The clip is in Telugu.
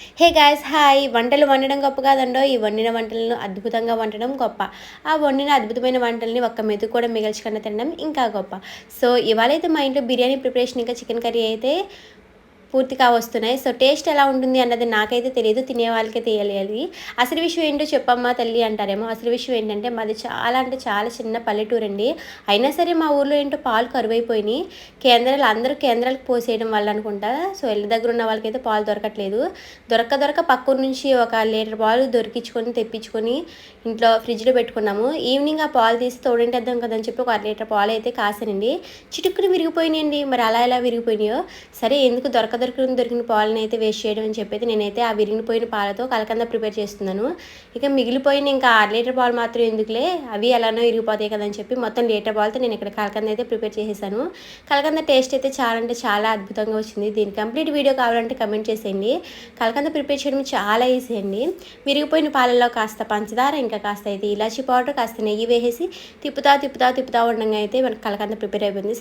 Hey guys hi. వంటలు వండడం గొప్ప కాదండో ఈ వండిన వంటలను అద్భుతంగా వండడం గొప్ప. ఆ వండిన అద్భుతమైన వంటల్ని ఒక్క మెతుకు కూడా మిగల్చకుండా తినడం ఇంకా గొప్ప. సో ఇవాళ అయితే మా ఇంట్లో బిర్యానీ ప్రిపరేషన్ ఇంకా చికెన్ కర్రీ అయితే పూర్తిగా వస్తున్నాయి. సో టేస్ట్ ఎలా ఉంటుంది అన్నది నాకైతే తెలియదు తినే వాళ్ళకే తెలియాలి. అసలు విషయం ఏంటో చెప్పమ్మా తల్లి అంటారేమో. అసలు విషయం ఏంటంటే మాది చాలా అంటే చాలా చిన్న పల్లెటూరు అండి. అయినా సరే మా ఊర్లో ఏంటో పాలు కరువైపోయినాయి. కేంద్రాలు అందరూ కేంద్రాలకు పోసేయడం వల్ల అనుకుంటా. సో ఇళ్ళ దగ్గర ఉన్న వాళ్ళకైతే పాలు దొరకట్లేదు. దొరక దొరక పక్కూరు నుంచి ఒక లీటర్ పాలు దొరికించుకొని తెప్పించుకొని ఇంట్లో ఫ్రిడ్జ్లో పెట్టుకున్నాము. ఈవినింగ్ ఆ పాలు తీసి తోడింటేద్దాం కదని చెప్పి ఒక అర లీటర్ పాలు అయితే కాసానండి. చిటుక్కుని విరిగిపోయినాయండి. మరి అలా ఎలా విరిగిపోయినాయో? సరే ఎందుకు దొరక దొరికిన దొరికిన పాలను అయితే వేస్ట్ చేయడం అని చెప్పి నేనైతే ఆ విరిగిపోయిన పాలతో కలకంద ప్రిపేర్ చేస్తున్నాను. ఇక మిగిలిపోయిన ఇంకా ఆరు లీటర్ పాలు మాత్రం ఎందుకులే? అవి ఎలానో విరిగిపోతాయి కదని చెప్పి మొత్తం లీటర్ పాలతో నేను ఇక్కడ కలకంద అయితే ప్రిపేర్ చేసేసాను. కలకంద టేస్ట్ అయితే చాలా అంటే చాలా అద్భుతంగా వచ్చింది. దీని కంప్లీట్ వీడియో కావాలంటే కమెంట్ చేసేయండి. కలకంద ప్రిపేర్ చేయడం చాలా ఈజీ అండి. విరిగిపోయిన పాలల్లో కాస్త పంచదార ఇంకా కాస్త అయితే ఇలాచీ పౌడర్ కాస్త నెయ్యి వేసేసి తిప్పుతా తిప్పుతా తిప్పుతా ఉండగా అయితే మనకు కలకంద ప్రిపేర్ అయిపోయింది.